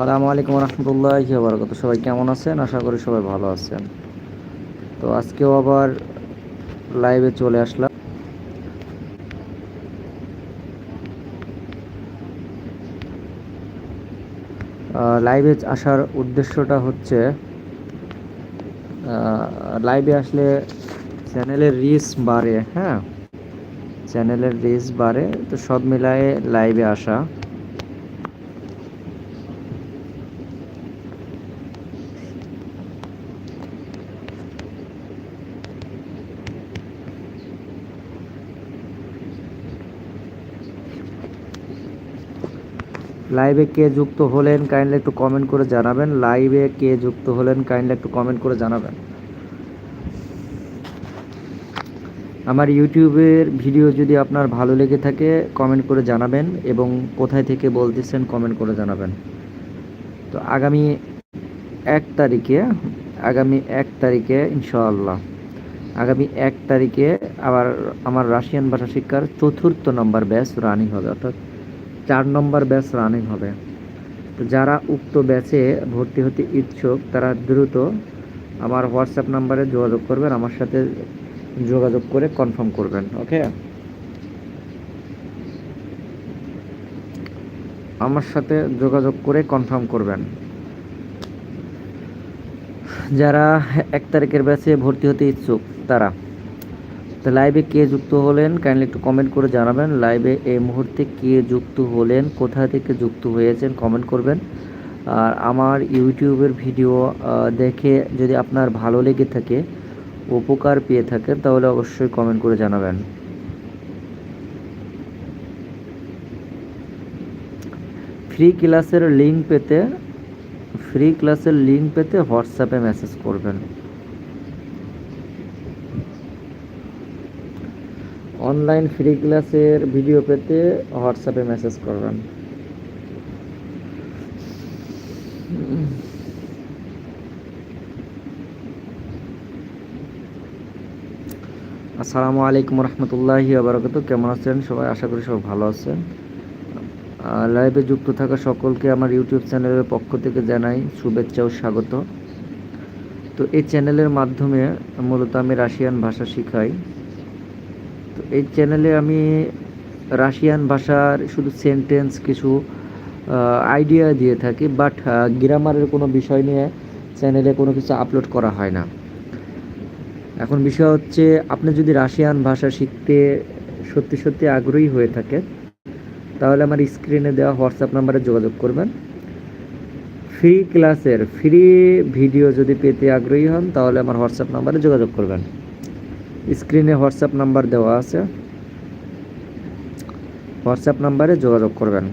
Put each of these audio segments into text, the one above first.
আসসালামু আলাইকুম রহমতুল্লাহ বারকাত সবাই কেমন আছেন? আশা করি সবাই ভালো আছেন। তো আজকেও আবার লাইভে চলে আসলাম। লাইভে আসার উদ্দেশ্যটা হচ্ছে লাইভে আসলে চ্যানেলের রিচ বাড়ে হ্যাঁ? চ্যানেলের রিচ বাড়ে, তো সব মিলায়ে লাইভে আসা। লাইভে কে যুক্ত হলেন কাইন্ডলি একটু কমেন্ট করে জানাবেন। লাইভে কে যুক্ত হলেন কাইন্ডলি একটু কমেন্ট করে জানাবেন। আমার ইউটিউবের ভিডিও যদি আপনার ভালো লেগে থাকে কমেন্ট করে জানাবেন এবং কোথায় থেকে বলতেছেন কমেন্ট করে জানাবেন। তো আগামী এক তারিখে, আগামী এক তারিখে, ইনশাআল্লাহ, আগামী এক তারিখে আবার আমার রাশিয়ান ভাষা শিক্ষার চতুর্থ নম্বর ব্যাচ রানিং হবে, অর্থাৎ চার নম্বর ব্যাচ রানিং হবে। তো যারা উক্ত ব্যাচে ভর্তি হতে ইচ্ছুক, তারা দ্রুত আমার হোয়াটসঅ্যাপ নাম্বারে যোগাযোগ করবেন, আমার সাথে যোগাযোগ করে কনফার্ম করবেন ওকে আমার সাথে যোগাযোগ করে কনফার্ম করবেন। যারা এক তারিখের ব্যাচে ভর্তি হতে ইচ্ছুক, তারা তো লাইভে কে যুক্ত হলেন কাইন্ডলি একটু কমেন্ট করে জানাবেন। লাইভে এই মুহূর্তে কে যুক্ত হলেন, কোথা থেকে যুক্ত হয়েছেন কমেন্ট করবেন। আর আমার ইউটিউবের ভিডিও দেখে যদি আপনার ভালো লেগে থাকে, উপকার পেয়ে থাকেন, তাহলে অবশ্যই কমেন্ট করে জানাবেন। ফ্রি ক্লাসের লিঙ্ক পেতে ফ্রি ক্লাসের লিঙ্ক পেতে হোয়াটসঅ্যাপে মেসেজ করবেন। অনলাইন ফ্রি ক্লাসের ভিডিও পেতে হোয়াটসঅ্যাপে মেসেজ করবেন। আসসালামু আলাইকুম রহমতুল্লাহি আবরকত কেমন আছেন? সবাই আশা করি সবাই ভালো আছেন। লাইভে যুক্ত থাকা সকলকে আমার ইউটিউব চ্যানেলের পক্ষ থেকে জানাই শুভেচ্ছা ও স্বাগত। তো এই চ্যানেলের মাধ্যমে মূলত আমি রাশিয়ান ভাষা শিখাই। তো এই চ্যানেলে আমি রাশিয়ান ভাষার শুধু সেন্টেন্স কিছু আইডিয়া দিয়ে থাকি বাট গ্রামারের কোনো বিষয় নিয়ে চ্যানেলে কোনো কিছু আপলোড করা হয় না। এখন বিষয় হচ্ছে, আপনি যদি রাশিয়ান ভাষা শিখতে সত্যি সত্যি আগ্রহী হয়ে থাকেন, তাহলে আমার স্ক্রিনে দেওয়া হোয়াটসঅ্যাপ নাম্বারে যোগাযোগ করবেন। ফ্রি ক্লাসের ফ্রি ভিডিও যদি পেতে আগ্রহী হন, তাহলে আমার হোয়াটসঅ্যাপ নাম্বারে যোগাযোগ করবেন। স্ক্রিনে হোয়াটসঅ্যাপ নাম্বার দেওয়া আছে। হোয়াটসঅ্যাপ নাম্বারে যোগাযোগ করবেন।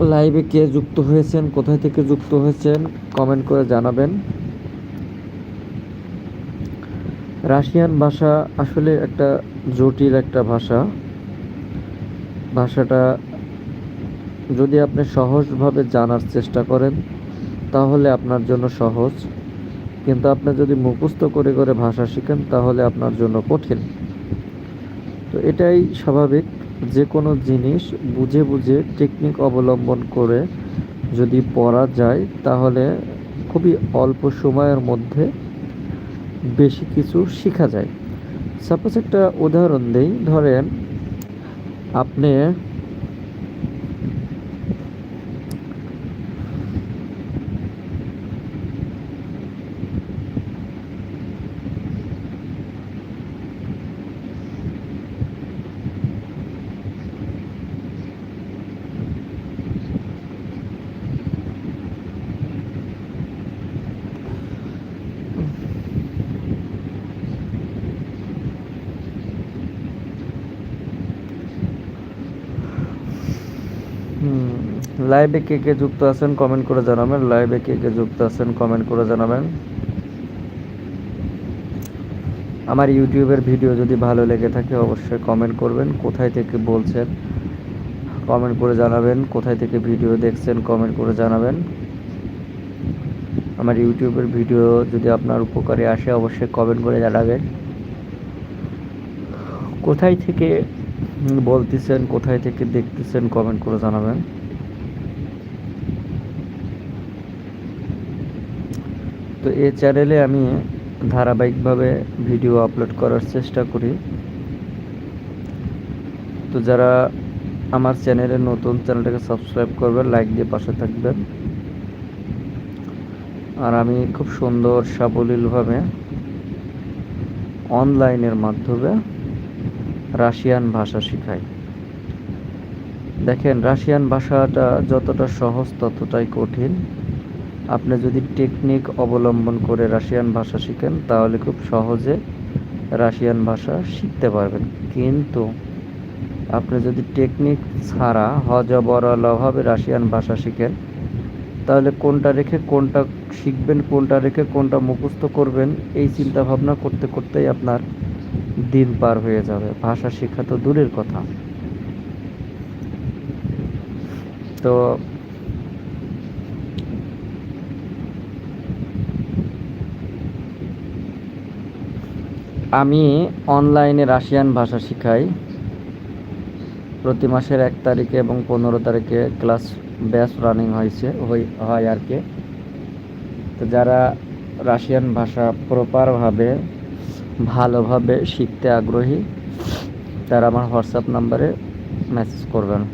লাইভে কে যুক্ত হয়েছেন, কোথায় থেকে যুক্ত হয়েছেন কমেন্ট করে জানাবেন। রাশিয়ান ভাষা আসলে একটা জটিল একটা ভাষা। ভাষাটা যদি আপনি সহজভাবে জানার চেষ্টা করেন, তাহলে আপনার জন্য সহজ। কিন্তু আপনি যদি মুখস্থ করে করে ভাষা শিখেন, তাহলে আপনার জন্য কঠিন। তো এটাই স্বাভাবিক। যে কোনো জিনিস বুঝে বুঝে টেকনিক অবলম্বন করে যদি পড়া যায়, তাহলে খুবই অল্প সময়ের মধ্যে বেশি কিছু শেখা যায়। সাপোজ একটা উদাহরণ দিই, ধরেন আপনি লাইভে কে কে যুক্ত আছেন কমেন্ট করে জানাবেন লাইভে কে কে যুক্ত আছেন কমেন্ট করে জানাবেন। আমার ইউটিউবের ভিডিও যদি ভালো লেগে থাকে অবশ্যই কমেন্ট করবেন, কোথায় থেকে বলছেন কমেন্ট করে জানাবেন, কোথায় থেকে ভিডিও দেখছেন কমেন্ট করে জানাবেন। আমার ইউটিউবের ভিডিও যদি আপনার উপকারে আসে অবশ্যই কমেন্ট করে জানাবেন। কোথায় থেকে বলতেছেন, কোথায় থেকে দেখতেছেন কমেন্ট করে জানাবেন। তো এই চ্যানেলে আমি ধারাবাহিকভাবে ভিডিও আপলোড করার চেষ্টা করি। তো যারা আমার চ্যানেলে নতুন চ্যানেলটাকে সাবস্ক্রাইব করবেন লাইক দিয়ে পাশে থাকবেন। আর আমি খুব সুন্দর, সাবলীলভাবে অনলাইনের মাধ্যমে রাশিয়ান ভাষা শেখাই দেখেন, রাশিয়ান ভাষাটা যতটা সহজ ততটাই কঠিন। আপনি যদি টেকনিক অবলম্বন করে রাশিয়ান ভাষা শিখেন, তাহলে খুব সহজে রাশিয়ান ভাষা শিখতে পারবেন। কিন্তু আপনি যদি টেকনিক ছাড়া হজবরলভাবে রাশিয়ান ভাষা শিখেন, তাহলে কোনটা রেখে কোনটা শিখবেন, কোনটা রেখে কোনটা মুখস্থ করবেন, এই চিন্তা ভাবনা করতে করতেই আপনার দিন পার হয়ে যাবে। ভাষা শিক্ষা তো দূরের কথা। তো আমি অনলাইনে রাশিয়ান ভাষা শিখাই। প্রতি মাসের এক তারিখে এবং পনেরো তারিখে ক্লাস ব্যাচ রানিং হয়েছে হয় আর কি। তো যারা রাশিয়ান ভাষা প্রপারভাবে ভালোভাবে শিখতে আগ্রহী, তারা আমার হোয়াটসঅ্যাপ নাম্বারে মেসেজ করবেন।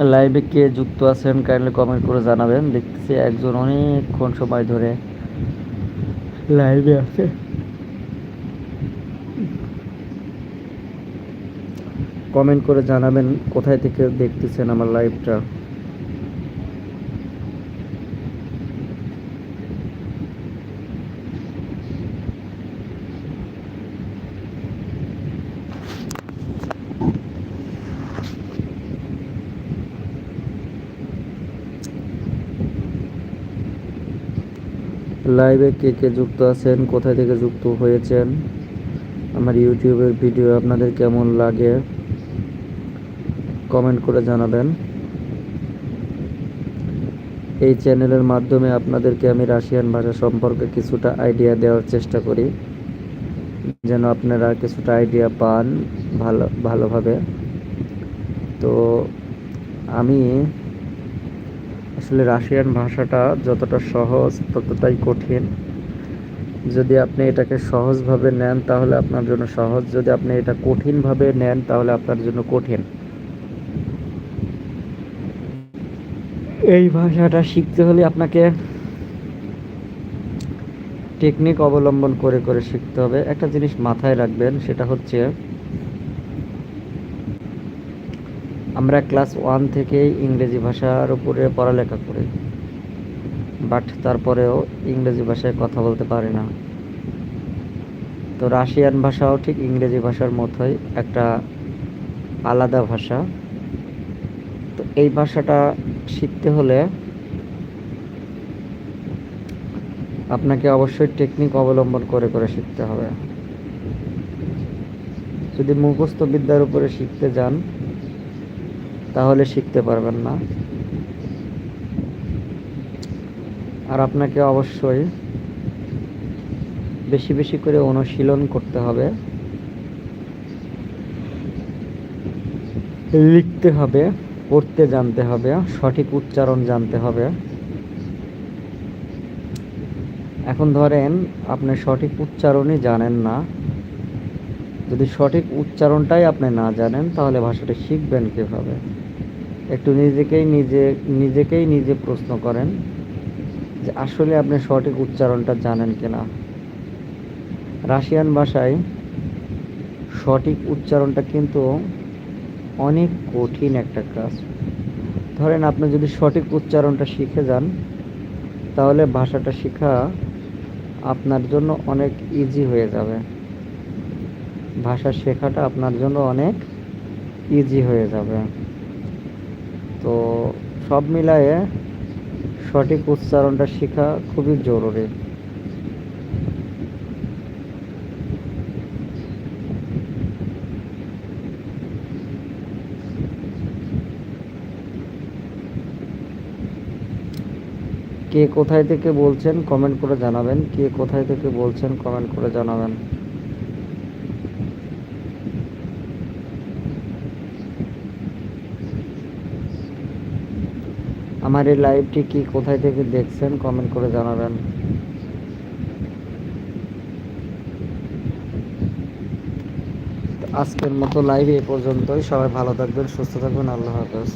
লাইভে কে যুক্ত আছেন কাইন্ডলি কমেন্ট করে জানাবেন। দেখতেছি একজন অনেকক্ষণ সময় ধরে। লাইভে আছে। কমেন্ট করে জানাবেন কোথায় থেকে দেখতেছেন আমার লাইভটা লাইভে কে কে যুক্ত আছেন, কোথায় থেকে যুক্ত হয়েছেন? আমার ইউটিউবের ভিডিও আপনাদের কেমন লাগে? কমেন্ট করে জানাবেন। এই চ্যানেলের মাধ্যমে আপনাদেরকে আমি রাশিয়ান ভাষা সম্পর্কে কিছুটা আইডিয়া দেওয়ার চেষ্টা করি, যেন আপনারা কিছুটা আইডিয়া পান ভালো, ভালোভাবে। তো আমি আসলে রাশিয়ান ভাষাটা যতটা সহজ, ততটাই কঠিন। যদি আপনি এটাকে সহজভাবে নেন, তাহলে আপনার জন্য সহজ। যদি আপনি এটা কঠিনভাবে নেন, তাহলে আপনার জন্য কঠিন। এই ভাষাটা শিখতে হলে আপনাকে টেকনিক অবলম্বন করে করে শিখতে হবে। একটা জিনিস মাথায় রাখবেন, সেটা হচ্ছে আমরা ক্লাস ওয়ান থেকেই ইংরেজি ভাষার উপরে পড়ালেখা করি বাট তারপরেও ইংরেজি ভাষায় কথা বলতে পারি না। তো রাশিয়ান ভাষাও ঠিক ইংরেজি ভাষার মতোই একটা আলাদা ভাষা। তো এই ভাষাটা শিখতে হলে আপনাকে অবশ্যই টেকনিক অবলম্বন করে করে শিখতে হবে। যদি মুখস্থ বিদ্যার উপরে শিখতে যান, তাহলে শিখতে পারবেন না। আর আপনাকে অবশ্যই বেশি বেশি করে অনুশীলন করতে হবে। লিখতে হবে। পড়তে জানতে হবে, সঠিক উচ্চারণ জানতে হবে। এখন ধরেন আপনি সঠিক উচ্চারণই জানেন না। যদি সঠিক উচ্চারণটাই আপনি না জানেন, তাহলে ভাষাটা শিখবেন কীভাবে? একটু নিজেকেই নিজে নিজেকেই নিজে প্রশ্ন করেন যে আসলে আপনি সঠিক উচ্চারণটা জানেন কি না রাশিয়ান ভাষায় সঠিক উচ্চারণটা কিন্তু অনেক কঠিন একটা কাজ। ধরেন আপনি যদি সঠিক উচ্চারণটা শিখে যান, তাহলে ভাষাটা শেখা আপনার জন্য অনেক ইজি হয়ে যাবে। ভাষা শেখাটা আপনার জন্য অনেক ইজি হয়ে যাবে। তো সব মিলায়ে সঠিক উচ্চারণটা শেখা খুবই জরুরি। কে কোথায় থেকে বলছেন কমেন্ট করে জানাবেন। কে কোথায় থেকে বলছেন কমেন্ট করে জানাবেন। আমার এই লাইভটি কি কোথায় থেকে দেখছেন কমেন্ট করে জানাবেন। আজকের মতো লাইভ এই পর্যন্তই। সবাই ভালো থাকবেন, সুস্থ থাকবেন। আল্লাহ হাফেজ।